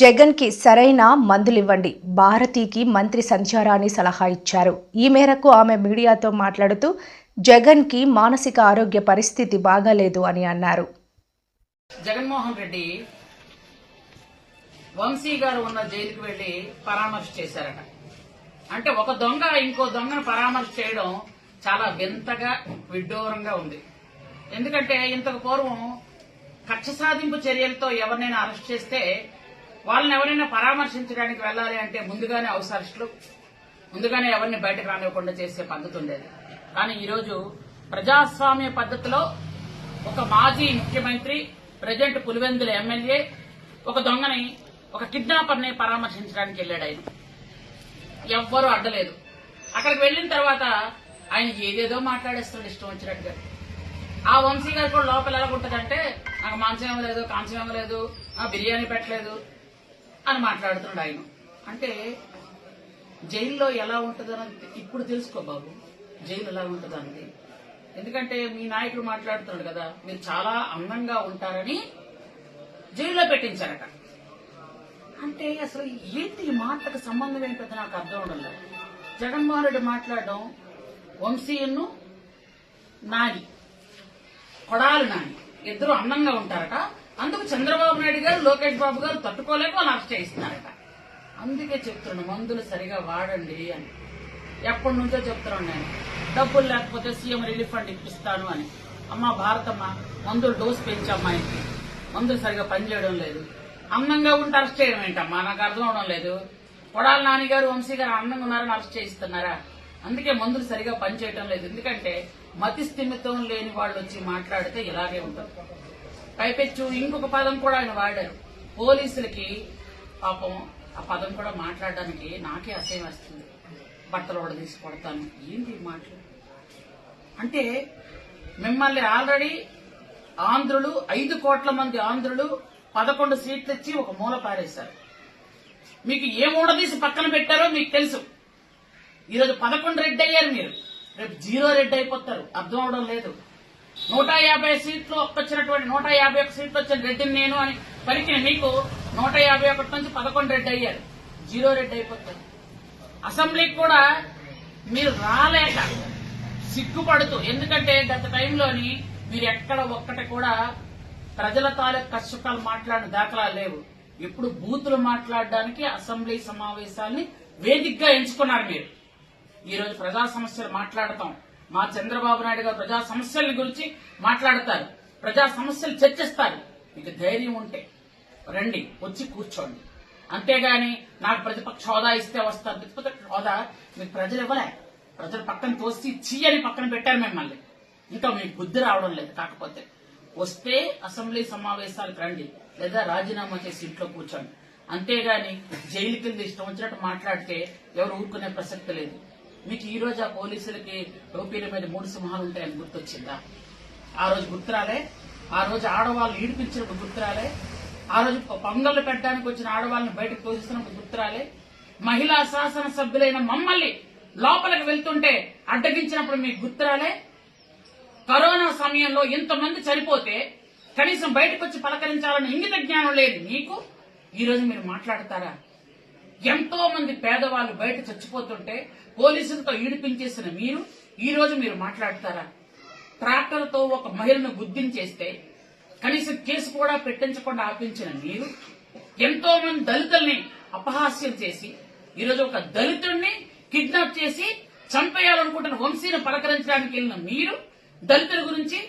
జగన్కి సరైన మందులివ్వండి. భారతీకి మంత్రి సంచారాన్ని సలహా ఇచ్చారు. ఈ మేరకు ఆమె మీడియాతో మాట్లాడుతూ జగన్కి మానసిక ఆరోగ్య పరిస్థితి బాగాలేదు అని అన్నారు. జగన్మోహన్ రెడ్డి వంశీ గారు ఉన్న జైలుకు వెళ్ళి పరామర్శ చేశారట. అంటే ఒక దొంగ ఇంకో దొంగను పరామర్శ చేయడం చాలా వింతగా విడ్డూరంగా ఉంది. ఎందుకంటే ఇంతకు పూర్వం కక్ష సాధింపు చర్యలతో ఎవరినైనా అరెస్ట్ చేస్తే వాళ్ళని ఎవరైనా పరామర్శించడానికి వెళ్ళాలి అంటే ముందుగానే హౌస్ అరెస్టులు ముందుగానే ఎవరిని బయటకు రానివ్వకుండా చేసే పద్ధతి ఉండేది. కానీ ఈరోజు ప్రజాస్వామ్య పద్ధతిలో ఒక మాజీ ముఖ్యమంత్రి ప్రజెంట్ పులివెందుల ఎమ్మెల్యే ఒక దొంగని ఒక కిడ్నాపర్ని పరామర్శించడానికి వెళ్ళాడు ఆయన. ఎవ్వరూ అడ్డలేదు. అక్కడికి వెళ్ళిన తర్వాత ఆయన ఏదేదో మాట్లాడేస్తున్నాడు ఇష్టం వచ్చినట్టుగా. ఆ వంశీ గారు కూడా లోపల ఎలా ఉంటుందంటే నాకు మాంసం ఇవ్వలేదు కాంసం ఇవ్వలేదు ఆ బిర్యానీ పెట్టలేదు అని మాట్లాడుతున్నాడు ఆయన. అంటే జైల్లో ఎలా ఉంటుందని ఇప్పుడు తెలుసుకో బాబు. జైలు ఎలా ఉంటుందని ఎందుకంటే మీ నాయకుడు మాట్లాడుతున్నాడు కదా మీరు చాలా అందంగా ఉంటారని జైల్లో పెట్టించారట. అంటే అసలు ఏంటి ఈ మాటకు సంబంధం ఏంటో నాకు అర్థం ఉండదు లేదు. జగన్మోహన్ రెడ్డి మాట్లాడడం వంశీయును నాని కొడాలి నాని. ఇద్దరు అందంగా ఉంటారట. అందుకు చంద్రబాబు నాయుడు గారు లోకేష్ బాబు గారు తట్టుకోలేక వాళ్ళు అరెస్ట్ చేయిస్తున్నారట. అందుకే చెప్తున్నాను మందులు సరిగా వాడండి అని. ఎప్పటి నుంచో చెప్తున్నాను నేను. డబ్బులు లేకపోతే సీఎం రిలీఫ్ ఫండ్ ఇప్పిస్తాను అని. అమ్మ భారతమ్మ మందులు డోస్ ఇంటి మందులు సరిగా పనిచేయడం లేదు. అందంగా ఉంటే అరెస్ట్ చేయడం ఏంటమ్మా? నాకు అర్థం అవడం లేదు. కొడాల నాన్నగారు వంశీ గారు అందంగా ఉన్నారని అరెస్ట్ చేయిస్తున్నారా? అందుకే మందులు సరిగా పనిచేయడం లేదు. ఎందుకంటే మతి స్థిమితం లేని వాళ్ళు వచ్చి మాట్లాడితే ఇలాగే ఉంటుంది. పైపెచ్చు. ఇంకొక పదం కూడా ఆయన వాడారు. పోలీసులకి పాపం ఆ పదం కూడా మాట్లాడడానికి నాకే అసహ్యం వస్తుంది. బట్టలు కూడా తీసి కొడతాను. ఏంటి మాటలు? అంటే మిమ్మల్ని ఆల్రెడీ ఆంధ్రులు ఐదు కోట్ల మంది ఆంధ్రులు పదకొండు సీట్లు ఇచ్చి ఒక మూల పారేశారు. మీకు ఏ మూడదీసి పక్కన పెట్టారో మీకు తెలుసు. ఈరోజు పదకొండు రెడ్డి అయ్యారు మీరు. రేపు జీరో రెడ్డి అయిపోతారు అర్థం అవడం లేదు. నూట యాభై సీట్లు వచ్చినటువంటి నూట యాభై ఒక్క సీట్లు వచ్చిన రెడ్డిని నేను అని పలికిన మీకు నూట యాభై ఒకటి నుంచి పదకొండు రెడ్డి అయ్యారు. జీరో రెడ్డి అయిపోతుంది అసెంబ్లీకి కూడా మీరు రాలేక సిగ్గుపడుతూ ఎందుకంటే గత టైంలోని మీరు ఎక్కడ ఒక్కటి కూడా ప్రజల తాలూకు కష్టకాలు మాట్లాడిన దాఖలా లేవు. ఇప్పుడు బూతులు మాట్లాడడానికి అసెంబ్లీ సమావేశాల్ని వేదికగా ఎంచుకున్నారు మీరు. ఈరోజు ప్రజా సమస్యలు మాట్లాడతాం. మా చంద్రబాబు నాయుడు గారు ప్రజా సమస్యల గురించి మాట్లాడతారు. ప్రజా సమస్యలు చర్చిస్తారు. మీకు ధైర్యం ఉంటే రండి వచ్చి కూర్చోండి. అంతేగాని నాకు ప్రతిపక్ష హోదా ఇస్తే వస్తారు. ప్రతిపక్ష హోదా మీకు ప్రజలు ఇవ్వలే. ప్రజలు పక్కన తోసి చీయని పక్కన పెట్టారు మిమ్మల్ని. ఇంకా మీకు బుద్ధి రావడం లేదు. కాకపోతే వస్తే అసెంబ్లీ సమావేశాలకు రండి. లేదా రాజీనామా చేసి ఇంట్లో కూర్చోండి. అంతేగాని జైలు కింద ఇష్టం వచ్చినట్టు మాట్లాడితే ఎవరు ఊరుకునే ప్రసక్తి లేదు. మీకు ఈ రోజు ఆ పోలీసులకి టోపీల మీద మూడు సింహాలు ఉంటాయని గుర్తొచ్చిందా? ఆ రోజు గుర్తురాలే? ఆ రోజు ఆడవాళ్ళు ఈడిపించినప్పుడు గుర్తురాలే? ఆ రోజు పొంగళ్ళు పెట్టడానికి వచ్చిన ఆడవాళ్ళని బయటకు తోసిస్తున్నప్పుడు గుర్తురాలే? మహిళా శాసన సభ్యులైన మమ్మల్ని లోపలికి వెళ్తుంటే అడ్డగించినప్పుడు మీకు గుర్తురాలే? కరోనా సమయంలో ఇంతమంది చనిపోతే కనీసం బయటకు వచ్చి పలకరించాలని ఇంగిత జ్ఞానం లేదు మీకు? ఈ రోజు మీరు మాట్లాడతారా? ఎంతో మంది పేదవాళ్ళు బయట చచ్చిపోతుంటే పోలీసులతో ఈడిపించేసిన మీరు ఈ రోజు మీరు మాట్లాడతారా? ట్రాక్టర్తో ఒక మహిళను గుద్దించేస్తే కనీసం కేసు కూడా పెట్టించకుండా ఆపించిన మీరు ఎంతో మంది దళితుల్ని అపహాస్యం చేసి ఈరోజు ఒక దళితుడిని కిడ్నాప్ చేసి చంపేయాలనుకుంటున్న వంశీని పలకరించడానికి వెళ్ళిన మీరు దళితుల గురించి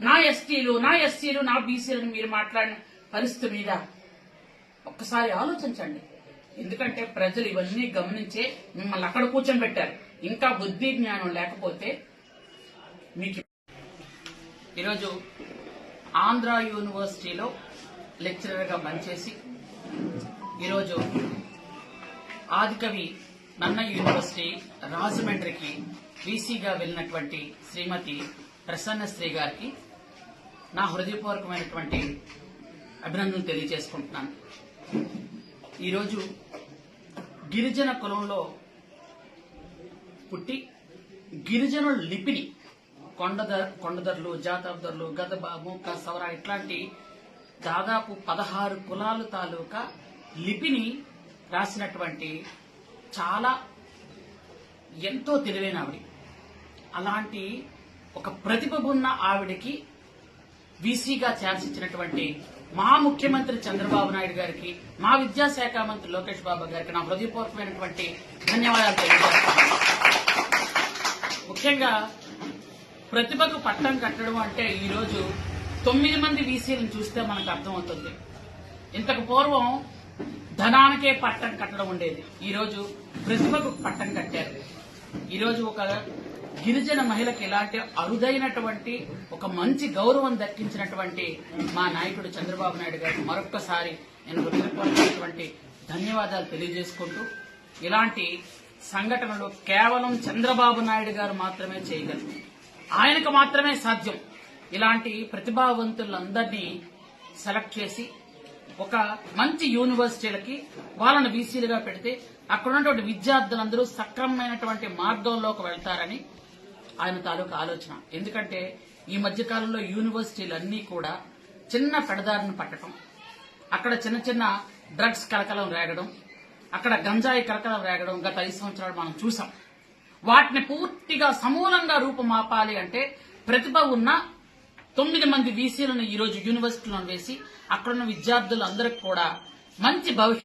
నా ఎస్టీలు నా ఎస్సీలు నా బీసీలను మీరు మాట్లాడిన పరిస్థితి మీద ఒక్కసారి ఆలోచించండి. ఎందుకంటే ప్రజలు ఇవన్నీ గమనించే మిమ్మల్ని అక్కడ కూర్చొని పెట్టారు ఇంకా బుద్ధి జ్ఞానం లేకపోతే మీకు ఈరోజు ఆంధ్ర యూనివర్సిటీలో లెక్చరర్గా పనిచేసి ఈరోజు ఆదికవి నన్న యూనివర్సిటీ రాజమండ్రికి వీసీగా వెళ్ళినటువంటి శ్రీమతి ప్రసన్నశ్రీ గారికి నా హృదయపూర్వకమైనటువంటి అభినందనలు తెలియజేసుకుంటున్నాను. ఈరోజు గిరిజన కులంలో పుట్టి గిరిజనుల లిపిని కొండదర్ కొండదర్లు జాతరదర్లు గదబ మూక ఇట్లాంటి దాదాపు పదహారు కులాలు తాలూకా లిపిని రాసినటువంటి చాలా ఎంతో తెలివైన ఆవిడ. అలాంటి ఒక ప్రతిభ ఉన్న ఆవిడకి వీసీగా ఛాన్స్ మా ముఖ్యమంత్రి చంద్రబాబు నాయుడు గారికి మా విద్యాశాఖ మంత్రి లోకేష్ బాబు గారికి నా హృదయపూర్వకమైనటువంటి ధన్యవాదాలు తెలియజేస్తాను ముఖ్యంగా ప్రతిభకు పట్టం కట్టడం అంటే ఈరోజు తొమ్మిది మంది వీసీలను చూస్తే మనకు అర్థమవుతుంది. ఇంతకు పూర్వం ధనానికే పట్టం కట్టడం ఉండేది. ఈరోజు ప్రతిభకు పట్టం కట్టారు. ఈరోజు ఒక గిరిజన మహిళకి ఇలాంటి అరుదైనటువంటి ఒక మంచి గౌరవం దక్కించినటువంటి మా నాయకుడు చంద్రబాబు నాయుడు గారికి మరొక్కసారి నేను హృదయపూర్వకమైనటువంటి ధన్యవాదాలు తెలియజేసుకుంటూ ఇలాంటి సంఘటనలు కేవలం చంద్రబాబు నాయుడు గారు మాత్రమే చేయగలరు. ఆయనకు మాత్రమే సాధ్యం ఇలాంటి ప్రతిభావంతులందరినీ సెలెక్ట్ చేసి ఒక మంచి యూనివర్సిటీలకి వాళ్ళను బీసీలుగా పెడితే అక్కడ ఉన్నటువంటి విద్యార్థులందరూ సక్రమమైనటువంటి మార్గంలోకి వెళ్తారని ఆయన తాలూకు ఆలోచన. ఎందుకంటే ఈ మధ్యకాలంలో యూనివర్సిటీలన్నీ యూనివర్సిటీలు అన్నీ కూడా చిన్న పెడదారిని పట్టడం అక్కడ చిన్న చిన్న డ్రగ్స్ కలకలం రేగడం అక్కడ గంజాయి కలకలం రేగడం గత ఐదు సంవత్సరాలు మనం చూసాం. వాటిని పూర్తిగా సమూలంగా రూపుమాపాలి అంటే ప్రతిభ ఉన్న తొమ్మిది మంది వీసీలను ఈరోజు యూనివర్సిటీలో వేసి అక్కడున్న విద్యార్థులందరికీ కూడా మంచి భవిష్యత్